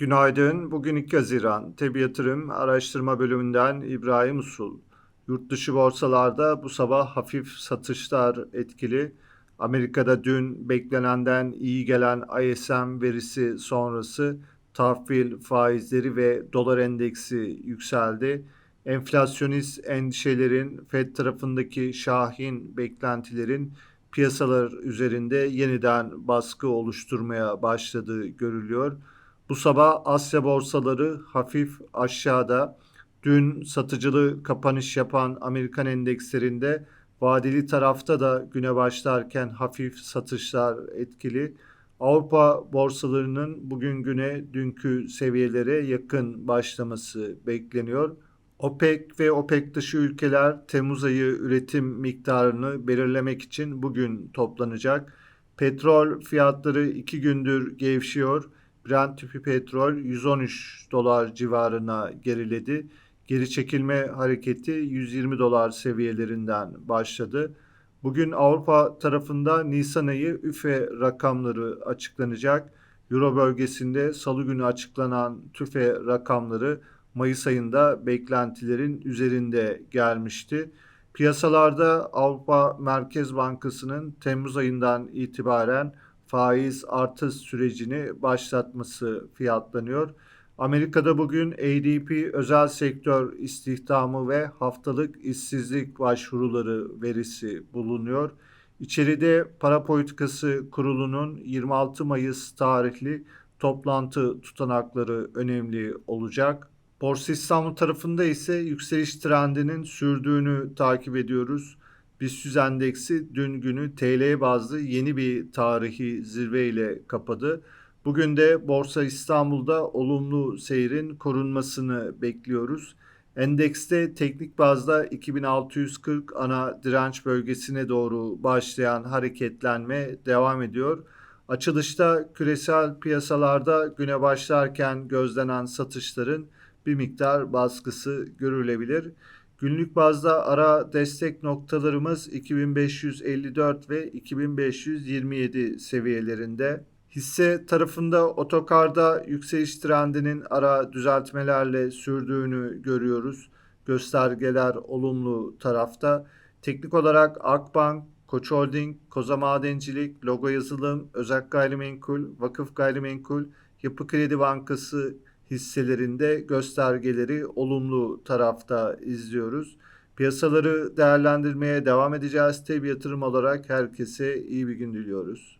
Günaydın. Bugün 2 Haziran. Tebi Yatırım Araştırma Bölümünden İbrahim Usul. Yurt dışı borsalarda bu sabah hafif satışlar etkili. Amerika'da dün beklenenden iyi gelen ISM verisi sonrası tahvil faizleri ve dolar endeksi yükseldi. Enflasyonist endişelerin Fed tarafındaki şahin beklentilerin piyasalar üzerinde yeniden baskı oluşturmaya başladığı görülüyor. Bu sabah Asya borsaları hafif aşağıda. Dün satıcılı kapanış yapan Amerikan endekslerinde vadeli tarafta da güne başlarken hafif satışlar etkili. Avrupa borsalarının bugün güne dünkü seviyelere yakın başlaması bekleniyor. OPEC ve OPEC dışı ülkeler Temmuz ayı üretim miktarını belirlemek için bugün toplanacak. Petrol fiyatları iki gündür gevşiyor. Brent tüpü petrol 113 dolar civarına geriledi. Geri çekilme hareketi 120 dolar seviyelerinden başladı. Bugün Avrupa tarafında Nisan ayı üfe rakamları açıklanacak. Euro bölgesinde salı günü açıklanan tüfe rakamları Mayıs ayında beklentilerin üzerinde gelmişti. Piyasalarda Avrupa Merkez Bankası'nın Temmuz ayından itibaren faiz artış sürecini başlatması fiyatlanıyor. Amerika'da bugün ADP özel sektör istihdamı ve haftalık işsizlik başvuruları verisi bulunuyor. İçeride para politikası kurulunun 26 Mayıs tarihli toplantı tutanakları önemli olacak. Borsa İstanbul tarafında ise yükseliş trendinin sürdüğünü takip ediyoruz. BIST endeksi dün günü TL bazlı yeni bir tarihi zirve ile kapadı. Bugün de Borsa İstanbul'da olumlu seyrin korunmasını bekliyoruz. Endekste teknik bazda 2640 ana direnç bölgesine doğru başlayan hareketlenme devam ediyor. Açılışta küresel piyasalarda güne başlarken gözlenen satışların bir miktar baskısı görülebilir. Günlük bazda ara destek noktalarımız 2554 ve 2527 seviyelerinde. Hisse tarafında otokarda yükseliş trendinin ara düzeltmelerle sürdüğünü görüyoruz. Göstergeler olumlu tarafta. Teknik olarak Akbank, Koç Holding, Koza Madencilik, Logo Yazılım, Özak Gayrimenkul, Vakıf Gayrimenkul, Yapı Kredi Bankası hisselerinde göstergeleri olumlu tarafta izliyoruz. Piyasaları değerlendirmeye devam edeceğiz. Tabi yatırım olarak herkese iyi bir gün diliyoruz.